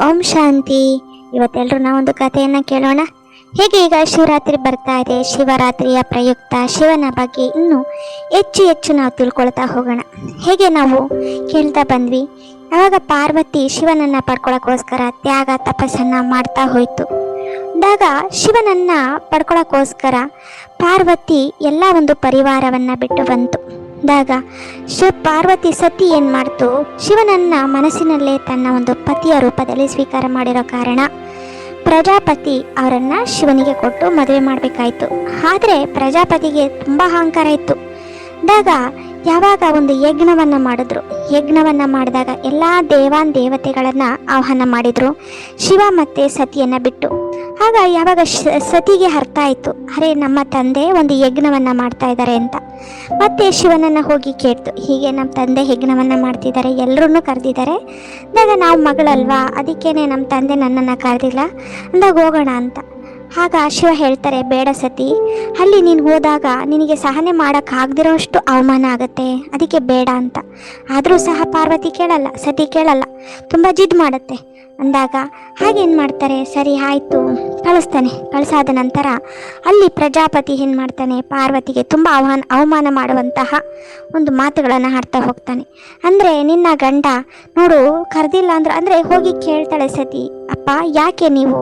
ಓಂ ಶಾಂತಿ. ಇವತ್ತೆಲ್ಲರೂ ನಾವೊಂದು ಕಥೆಯನ್ನು ಕೇಳೋಣ. ಹೇಗೆ ಈಗ ಶಿವರಾತ್ರಿ ಬರ್ತಾ ಇದೆ? ಶಿವರಾತ್ರಿಯ ಪ್ರಯುಕ್ತ ಶಿವನ ಬಗ್ಗೆ ಇನ್ನೂ ಹೆಚ್ಚು ಹೆಚ್ಚು ನಾವು ತಿಳ್ಕೊಳ್ತಾ ಹೋಗೋಣ. ಹೇಗೆ ನಾವು ಕೇಳ್ತಾ ಬಂದ್ವಿ? ಆವಾಗ ಪಾರ್ವತಿ ಶಿವನನ್ನು ಪಡ್ಕೊಳಕ್ಕೋಸ್ಕರ ತ್ಯಾಗ, ತಪಸ್ಸನ್ನ ಮಾಡ್ತಾ ಹೋಯ್ತು. ಆಗ ಶಿವನನ್ನ ಪಡ್ಕೊಳಕ್ಕೋಸ್ಕರ ಪಾರ್ವತಿ ಎಲ್ಲ ಒಂದು ಪರಿವಾರವನ್ನ ಬಿಟ್ಟು ಬಂತು. ಆಗ ಶಿವ ಪಾರ್ವತಿ ಸತಿ ಏನು ಮಾಡ್ತು? ಶಿವನನ್ನ ಮನಸ್ಸಿನಲ್ಲೇ ತನ್ನ ಒಂದು ಪತಿಯ ರೂಪದಲ್ಲಿ ಸ್ವೀಕಾರ ಮಾಡಿರೋ ಕಾರಣ ಪ್ರಜಾಪತಿ ಅವರನ್ನ ಶಿವನಿಗೆ ಕೊಟ್ಟು ಮದುವೆ ಮಾಡಬೇಕಾಯ್ತು. ಆದರೆ ಪ್ರಜಾಪತಿಗೆ ತುಂಬ ಅಹಂಕಾರ ಇತ್ತು. ದಾಗ ಯಾವಾಗ ಒಂದು ಯಜ್ಞವನ್ನ ಮಾಡಿದ್ರು. ಯಜ್ಞವನ್ನ ಮಾಡಿದಾಗ ಎಲ್ಲ ದೇವಾನ್ ದೇವತೆಗಳನ್ನ ಆಹ್ವಾನ ಮಾಡಿದ್ರು. ಶಿವ ಮತ್ತೆ ಸತಿಯನ್ನ ಬಿಟ್ಟು. ಆಗ ಯಾವಾಗ ಸತಿಗೆ ಅರ್ಥ ಆಯಿತು. ಅರೆ, ನಮ್ಮ ತಂದೆ ಒಂದು ಯಜ್ಞವನ್ನು ಮಾಡ್ತಾ ಇದ್ದಾರೆ ಅಂತ. ಮತ್ತೆ ಶಿವನನ್ನು ಹೋಗಿ ಕೇಳ್ತು. ಹೀಗೆ ನಮ್ಮ ತಂದೆ ಯಜ್ಞವನ್ನು ಮಾಡ್ತಿದ್ದಾರೆ ಎಲ್ಲರೂ ಕರೆದಿದ್ದಾರೆ. ಅಂದಾಗ ನಾವು ಮಗಳಲ್ವಾ? ಅದಕ್ಕೇನೆ ನಮ್ಮ ತಂದೆ ನನ್ನನ್ನು ಕರೆದಿಲ್ಲ. ಅಂದಾಗ ಹೋಗೋಣ ಅಂತ. ಆಗ ಶಿವ ಹೇಳ್ತಾರೆ, ಬೇಡ ಸತಿ, ಅಲ್ಲಿ ನೀನು ಹೋದಾಗ ನಿನಗೆ ಸಹನೆ ಮಾಡೋಕ್ಕಾಗದಿರೋಷ್ಟು ಅವಮಾನ ಆಗುತ್ತೆ, ಅದಕ್ಕೆ ಬೇಡ ಅಂತ. ಆದರೂ ಸಹ ಪಾರ್ವತಿ ಕೇಳಲ್ಲ, ಸತಿ ಕೇಳಲ್ಲ, ತುಂಬ ಜಿದ್ ಮಾಡುತ್ತೆ. ಅಂದಾಗ ಹಾಗೇನು ಮಾಡ್ತಾರೆ, ಸರಿ ಆಯಿತು, ಕಳಿಸ್ತಾನೆ. ಕಳಿಸಾದ ನಂತರ ಅಲ್ಲಿ ಪ್ರಜಾಪತಿ ಏನು ಮಾಡ್ತಾನೆ, ಪಾರ್ವತಿಗೆ ತುಂಬ ಅವಮಾನ ಅವಮಾನ ಮಾಡುವಂತಹ ಒಂದು ಮಾತುಗಳನ್ನು ಹಾಡ್ತಾ ಹೋಗ್ತಾನೆ. ಅಂದರೆ ನಿನ್ನ ಗಂಡ ನೋಡು, ಕರೆದಿಲ್ಲ ಅಂದ್ರೆ, ಅಂದರೆ ಹೋಗಿ ಕೇಳ್ತಾಳೆ ಸತಿ. ಅಪ್ಪ, ಯಾಕೆ ನೀವು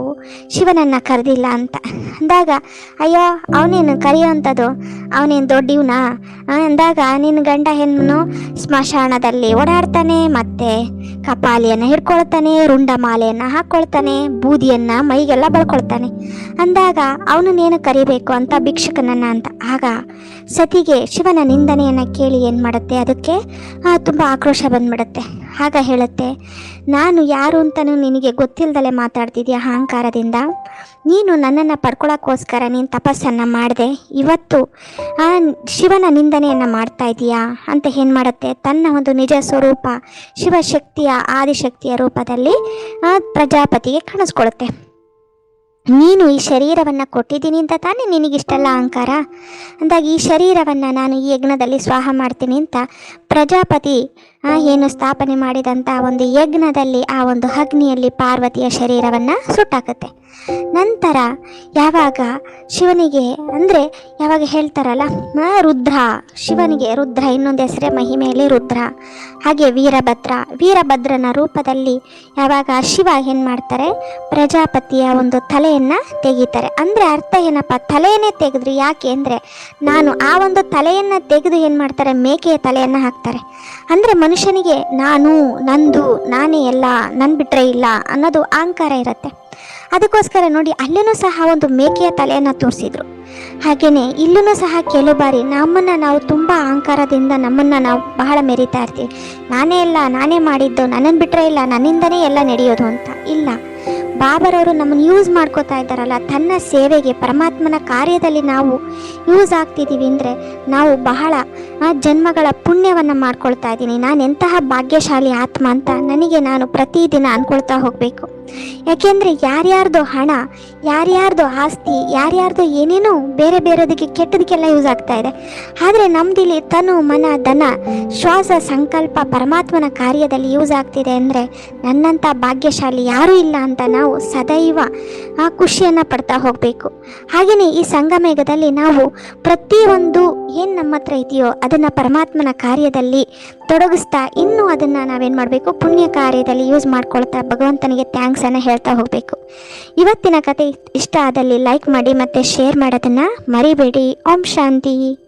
ಶಿವನನ್ನು ಕರೆದಿಲ್ಲ ಅಂತ? ಅಂದಾಗ, ಅಯ್ಯೋ, ಅವನೇನು ಕರೆಯೋವಂಥದ್ದು? ಅವನೇನು ದೊಡ್ಡವನಾ? ಅಂದಾಗ, ನಿನ್ನ ಗಂಡ ಹೆಣ್ಣು ಸ್ಮಶಾನದಲ್ಲಿ ಓಡಾಡ್ತಾನೆ, ಮತ್ತೆ ಕಪಾಲಿಯನ್ನು ಹಿಡ್ಕೊಳ್ತಾನೆ, ರುಂಡಮಾಲೆಯನ್ನು ಹಾಕ್ಕೊಳ್ತಾನೆ, ಬೂದಿಯನ್ನು ಮೈಗೆಲ್ಲ ಬಳ್ಕೊಳ್ತಾನೆ. ಅಂದಾಗ, ಅವನನ್ನೇನು ಕರಿಬೇಕು ಅಂತ ಭಿಕ್ಷಕನನ್ನು ಅಂತ? ಆಗ ಸತಿಗೆ ಶಿವನ ನಿಂದನೆಯನ್ನು ಕೇಳಿ ಏನು ಮಾಡುತ್ತೆ? ಅದಕ್ಕೆ ತುಂಬ ಆಕ್ರೋಶ ಬಂದ್ಬಿಡುತ್ತೆ. ಆಗ ಹೇಳುತ್ತೆ, ನಾನು ಯಾರು ಅಂತಲೂ ನಿನಗೆ ಗೊತ್ತಿಲ್ಲದೆ ಮಾತಾಡ್ತಿದ್ಯಾ ಅಹಂಕಾರದಿಂದ? ನೀನು ನನ್ನನ್ನು ಪಡ್ಕೊಳ್ಳೋಕ್ಕೋಸ್ಕರ ನೀನು ತಪಸ್ಸನ್ನು ಮಾಡಿದೆ. ಇವತ್ತು ಆ ಶಿವನ ನಿಂದನೆಯನ್ನು ಮಾಡ್ತಾ ಇದೀಯಾ? ಅಂತ ಏನು ಮಾಡುತ್ತೆ, ತನ್ನ ಒಂದು ನಿಜ ಸ್ವರೂಪ, ಶಿವಶಕ್ತಿಯ ಆದಿಶಕ್ತಿಯ ರೂಪದಲ್ಲಿ ಆ ಪ್ರಜಾಪತಿಗೆ ಕಾಣಿಸ್ಕೊಳುತ್ತೆ. ನೀನು ಈ ಶರೀರವನ್ನು ಕೊಟ್ಟಿದ್ದೀನಿ ಅಂತ ತಾನೇ ನಿನಗಿಷ್ಟಲ್ಲ ಅಹಂಕಾರ? ಅಂದಾಗ ಈ ಶರೀರವನ್ನು ನಾನು ಈ ಯಜ್ಞದಲ್ಲಿ ಸ್ವಾಹ ಮಾಡ್ತೀನಿ ಅಂತ ಪ್ರಜಾಪತಿ ಏನು ಸ್ಥಾಪನೆ ಮಾಡಿದಂಥ ಒಂದು ಯಜ್ಞದಲ್ಲಿ ಆ ಒಂದು ಅಗ್ನಿಯಲ್ಲಿ ಪಾರ್ವತಿಯ ಶರೀರವನ್ನು ಸುಟ್ಟಾಕತ್ತೆ. ನಂತರ ಯಾವಾಗ ಶಿವನಿಗೆ, ಅಂದರೆ ಯಾವಾಗ ಹೇಳ್ತಾರಲ್ಲ ರುದ್ರ, ಶಿವನಿಗೆ ರುದ್ರ, ಇನ್ನೊಂದು ಹೆಸರೇ ಮಹಿಮೆಯಲ್ಲಿ ರುದ್ರ, ಹಾಗೆ ವೀರಭದ್ರ. ವೀರಭದ್ರನ ರೂಪದಲ್ಲಿ ಯಾವಾಗ ಶಿವ ಏನು ಮಾಡ್ತಾರೆ, ಪ್ರಜಾಪತಿಯ ಒಂದು ತಲೆಯನ್ನು ತೆಗಿತಾರೆ. ಅಂದರೆ ಅರ್ಥ ಏನಪ್ಪ, ತಲೆಯನ್ನೇ ತೆಗೆದ್ರು ಯಾಕೆ ಅಂದರೆ, ನಾನು ಆ ಒಂದು ತಲೆಯನ್ನು ತೆಗೆದು ಏನು ಮಾಡ್ತಾರೆ, ಮೇಕೆಯ ತಲೆಯನ್ನು ಹಾಕ್ತಾರೆ. ಅಂದರೆ ಮನುಷ್ಯನಿಗೆ ನಾನು, ನಂದು, ನಾನೇ ಎಲ್ಲ ನನ್ನ ಬಿಟ್ಟರೆ ಇಲ್ಲ ಅನ್ನೋದು ಅಹಂಕಾರ ಇರುತ್ತೆ. ಅದಕ್ಕೋಸ್ಕರ ನೋಡಿ ಅಲ್ಲೂ ಸಹ ಒಂದು ಮೇಕೆಯ ತಲೆಯನ್ನು ತೋರಿಸಿದ್ರು. ಹಾಗೆಯೇ ಇಲ್ಲೂ ಸಹ ಕೆಲವು ಬಾರಿ ನಮ್ಮನ್ನು ನಾವು ತುಂಬ ಅಹಂಕಾರದಿಂದ ನಮ್ಮನ್ನು ನಾವು ಬಹಳ ಮೆರಿತಾ ಇರ್ತೀವಿ. ನಾನೇ ಇಲ್ಲ ನಾನೇ ಮಾಡಿದ್ದು ನನ್ನನ್ನು ಬಿಟ್ಟರೆ ಇಲ್ಲ, ನನ್ನಿಂದನೇ ಎಲ್ಲ ನಡೆಯೋದು ಅಂತ. ಇಲ್ಲ. ಬಾಬರವರು ನಮ್ಮನ್ನು ಯೂಸ್ ಮಾಡ್ಕೋತಾ ಇದ್ದಾರಲ್ಲ, ತನ್ನ ಸೇವೆಗೆ, ಪರಮಾತ್ಮನ ಕಾರ್ಯದಲ್ಲಿ ನಾವು ಯೂಸ್ ಆಗ್ತಿದ್ದೀವಿ ಅಂದರೆ ನಾವು ಬಹಳ ಜನ್ಮಗಳ ಪುಣ್ಯವನ್ನು ಮಾಡ್ಕೊಳ್ತಾ ಇದ್ದೀನಿ. ನಾನು ಎಂತಹ ಭಾಗ್ಯಶಾಲಿ ಆತ್ಮ ಅಂತ ನನಗೆ ನಾನು ಪ್ರತಿದಿನ ಅಂದ್ಕೊಳ್ತಾ ಹೋಗಬೇಕು. ಯಾಕೆಂದರೆ ಯಾರ್ಯಾರ್ದು ಹಣ, ಯಾರ್ಯಾರ್ದು ಆಸ್ತಿ, ಯಾರ್ಯಾರ್ದು ಏನೇನೋ ಬೇರೆ ಬೇರೆದಕ್ಕೆ ಕೆಟ್ಟದಕ್ಕೆಲ್ಲ ಯೂಸ್ ಆಗ್ತಾ ಇದೆ. ಆದರೆ ನಮ್ದಿಲ್ಲಿ ತನು, ಮನ, ಧನ, ಶ್ವಾಸ, ಸಂಕಲ್ಪ, ಪರಮಾತ್ಮನ ಕಾರ್ಯದಲ್ಲಿ ಯೂಸ್ ಆಗ್ತಿದೆ ಅಂದರೆ ನನ್ನಂಥ ಭಾಗ್ಯಶಾಲಿ ಯಾರೂ ಇಲ್ಲ ಅಂತ ನಾವು ಸದೈವ ಆ ಖುಷಿಯನ್ನು ಪಡ್ತಾ ಹೋಗಬೇಕು. ಹಾಗೆಯೇ ಈ ಸಂಗಮೇಘದಲ್ಲಿ ನಾವು ಪ್ರತಿಯೊಂದು ಏನು ನಮ್ಮ ಹತ್ರ ಇದೆಯೋ ಅದನ್ನು ಪರಮಾತ್ಮನ ಕಾರ್ಯದಲ್ಲಿ ತೊಡಗಿಸ್ತಾ ಇನ್ನೂ ಅದನ್ನು ನಾವೇನು ಮಾಡಬೇಕು ಪುಣ್ಯ ಕಾರ್ಯದಲ್ಲಿ ಯೂಸ್ ಮಾಡ್ಕೊಳ್ತಾ ಭಗವಂತನಿಗೆ ಥ್ಯಾಂಕ್ಸನ್ನು ಹೇಳ್ತಾ ಹೋಗಬೇಕು. ಇವತ್ತಿನ ಕತೆ ಇಷ್ಟ ಆದಲ್ಲಿ ಲೈಕ್ ಮಾಡಿ ಮತ್ತು ಶೇರ್ ಮಾಡೋದನ್ನು ಮರಿಬೇಡಿ. ಓಂ ಶಾಂತಿ.